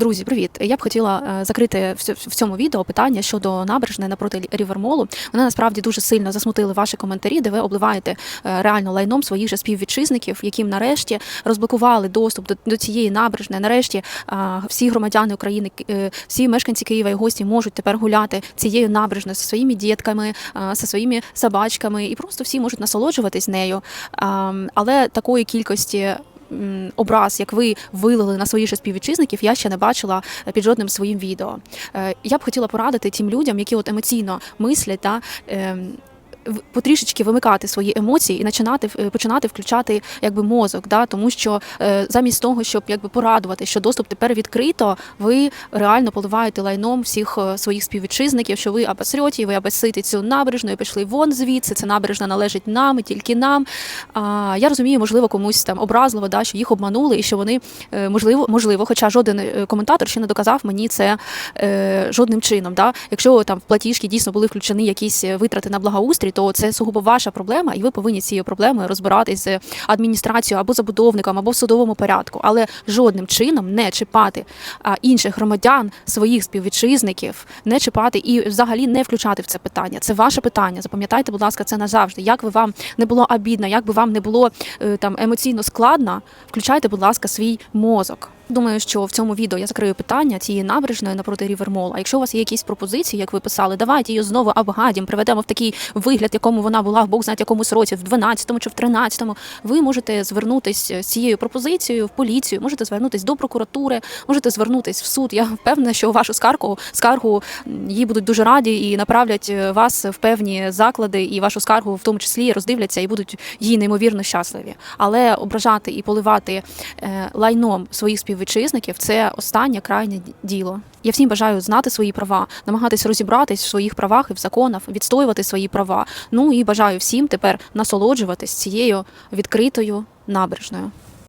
Друзі, привіт! Я б хотіла е, закрити в цьому відео питання щодо набережної напроти Рівермолу. Вони насправді дуже сильно засмутили ваші коментарі, де ви обливаєте е, реально лайном своїх же співвітчизників, яким нарешті розблокували доступ до, до цієї набережної. Нарешті всі громадяни України, е, всі мешканці Києва і гості можуть тепер гуляти цією набережною зі своїми дітками, зі своїми собачками, і просто всі можуть насолоджуватись нею. Але такої кількості образ, як ви вилили на своїх співвітчизників, я ще не бачила е, під жодним своїм відео. Е, Я б хотіла порадити тим людям, які от емоційно мислять та. Потрішечки вимикати свої емоції і починати е, починати включати якби мозок, да тому що е, замість того, щоб якби порадувати, що доступ тепер відкрито, ви реально поливаєте лайном всіх е, своїх співвітчизників, що ви обосрьоті, ви обесите цю набережну і пішли вон звідси. Ця набережна належить нам і тільки нам. А, я розумію, можливо, комусь там образливо, да, що їх обманули, і що вони можливо, можливо, хоча жоден коментатор ще не доказав мені це жодним чином. Да? Якщо там в платіжки дійсно були включені якісь витрати на благоустрій, то це сугубо ваша проблема, і ви повинні цією проблемою розбиратись з адміністрацією або забудовником, або в судовому порядку, але жодним чином не чіпати інших громадян, своїх співвітчизників, не чіпати і взагалі не включати в це питання. Це ваше питання. Запам'ятайте, будь ласка, це назавжди. Як би вам не було обідно, як би вам не було е, там емоційно складно, включайте, будь ласка, свій мозок. Думаю, що в цьому відео я закрию питання цієї набережної напроти Рівермол. А якщо у вас є якісь пропозиції, як ви писали, давайте її знову обгадім, приведемо в такий вигляд, якому вона була в Бог знає якомусь році, в 12-му чи в 13-му. Ви можете звернутися з цією пропозицією в поліцію, можете звернутися до прокуратури, можете звернутися в суд. Я впевнена, що вашу скаргу скаргу їй будуть дуже раді і направлять е, вас в певні заклади, і вашу скаргу в тому числі роздивляться і будуть їй неймовірно щасливі. Але ображати і поливати е, лайном своїх співвітчизників це останнє крайнє діло. Я всім бажаю знати свої права, намагатись розібратись в своїх правах і в законах, відстоювати свої права. Ну і бажаю всім тепер насолоджуватись цією відкритою набережною.